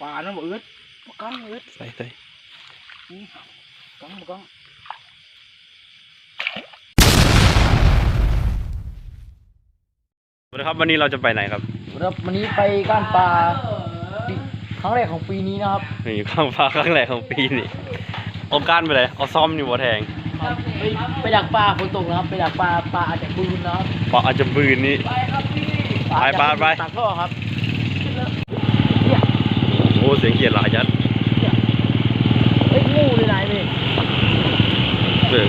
ปลาน้ำอืดปลากังอืดใส่ใส่กังปลากังสวัสดีครับวันนี้เราจะไปไหนครับครับวันนี้ไปก้านปลาปีครั้งแรกของปีนี้นะครับนี่ข้างฟ้าครั้งแรกของปีนี่เอาก้านไปเลยเอาซ่อมอยู่บ่แทงครับไปไปดักปลาฝนตกนะครับ ไปดักปลาปลาอาจจะบืนนะครับเพราะอาจจะบืนนี่ไปครับพี่ไปไปไปตักท่อครับโอ้เสียงเกียร์หลายยัดเฮ้ยงูเลยนายพี่เสียง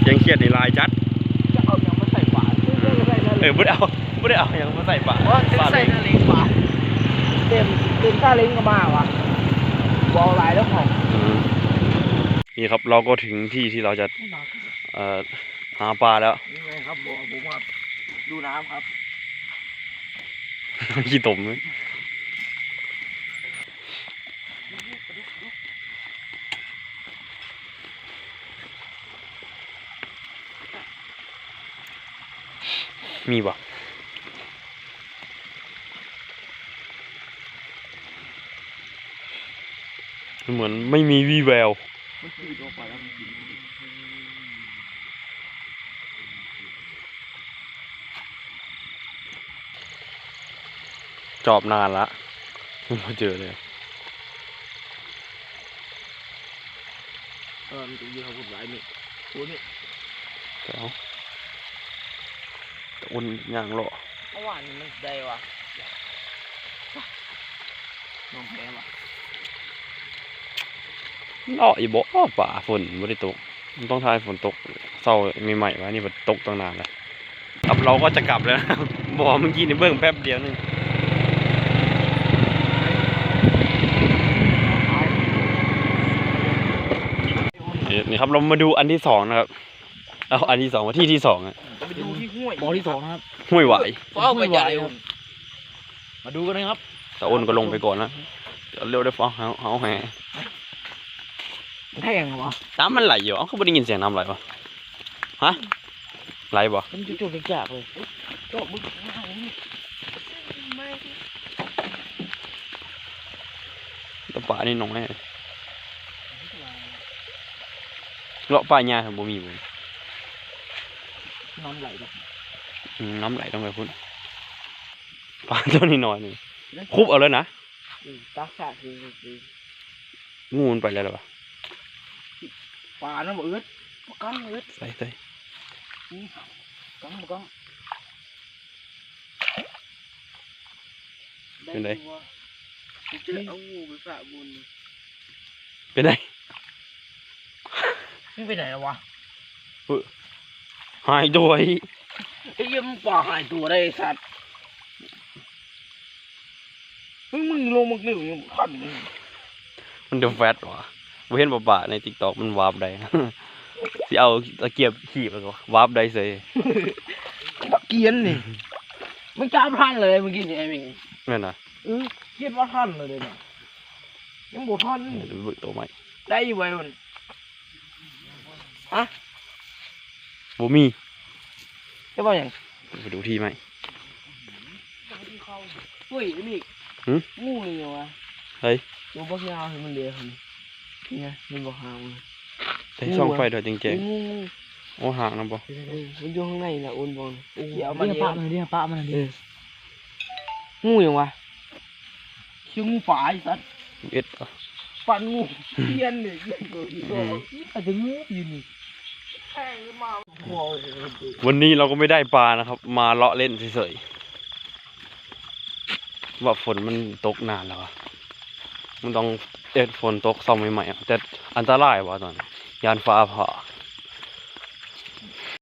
เสียงเกียร์ในลายจัดจะเอาอย่างมาใส่ฝาเออใส่เออไม่ได้เอาไม่ได้เอายังมาใส่ปากว่าปากใส่เล็กนาเล็กฝาเต็มเต็มค่าเล้งก็มาวะวอลไลน์แล้วของอืมนี่ครับเราก็ถึงที่ที่เราจะเอ่อหาปลาแล้วนี่ไงครับบอกผมครับดูน้ำครับขี้ตมไหม มีปะเหมือนไม่มีวี่แววมันคือตัวปลาแล้วมันกินจอบนานละไม่มาเจอเลยเออมันจะเยอะครับผมหลายเม็ดตัวนี้แต่เอาแต่ อุ่นอย่างเลาะเมื่อวานนี้มันได้วะน้องแพ้วะเลาะอีบ่ป่าฝนไม่ได้ตกมันต้องทายฝนตกเศร้ามีใหม่วะนี่มันตกตั้งนานแล้วครับเราก็จะกลับแล้วนะครับบอกเมื่อกี้นี่เบิ่งแป๊บเดียวนึงนี่ครับเรามาดูอันที่สองนะครับ เอาอันที่สองมาที่ที่สองอะจะไปดูที่ห้วยบ่อที่สองนะครับห้วยหวายเฝ้าไปใหญ่มาดูกันนะครับแต่อ้นก็ลงไปก่อนนะเดี๋ยวเร็วได้ฟ้าเฮาเฮาแหแทงเหรอวะน้ำมันไหลอยู่เอ้าเขาไม่ได้ยินเสียงน้ำไหลปะฮะไหลปะมันจุดๆจากเลยโจ้บึ้งแต่ป่านี่น้อยเลาะป่าหญ้าทำบ่มีบ่ น้ำไหลไปอืมน้ำไหลต้องไปพุ่นป่าตัวนี้น้อยหนึงคุบเอาเลยนะตาขาดคือคืองูมันไปแล้วเหรอวะปลาน้ำอืดปลากังอืดใส่ใส่กังปลากังเป็นไรเจอเอางูไปฝากบุญเป็นไงนี่ไปไหนแล้ววะ หายตัวอีกไอ้เยี่ยมงปลาหายตัวได้ไอ้สัตว์มึงมึงลงมึงหนึ่งมึงพันมึงมันเดือดแฟตวะบ่เห็นบ่ป่าในติ๊กต็อกมันวาร์ปได้สิเอาตะเกียบขีบแล้วก็วาร์ปได้เสยตะเกียนนี่มึงจ้าพันเลยเมื่อกี้นี่ไอ้เมงแม่นน่ะเออเกียนว่าพันเลยเนี่ยยังบ่พันเดี๋ยวเบิ่งตัวใหม่ได้อยู่ไว้มัน บ่มีจะว่าอย่างไปดูที่ไหมเฮ้ยไอ้มีหึงูนี่เหรอวะเฮ้ยตัวพวกยาวเห็นมันเลี้ยงนี่ไงมันบอกหางมันใส่ช่องไฟด้วยจริงงูงูๆโอ้ห่างนะบ่เออมันอยู่ข้างในน่ะอุ่นบอลเขียวเรียกปะมันเรียกปะมันเอองูยังวะเขียวงูป่าไอ้สัตว์เอ็ดอะปันงูเทียนเนี่ยเทียนตัวอีกตัวอืมอาจจะงูอยู่นี่ วันนี้เราก็ไม่ได้ปลานะครับ มาเลาะเล่นเฉยๆว่าฝนมันตกนานแล้วอะมันต้องเอ็ดฝนตกซ่อมใหม่ๆแต่อันตรายว่ะตอนยานฟ้าผ่า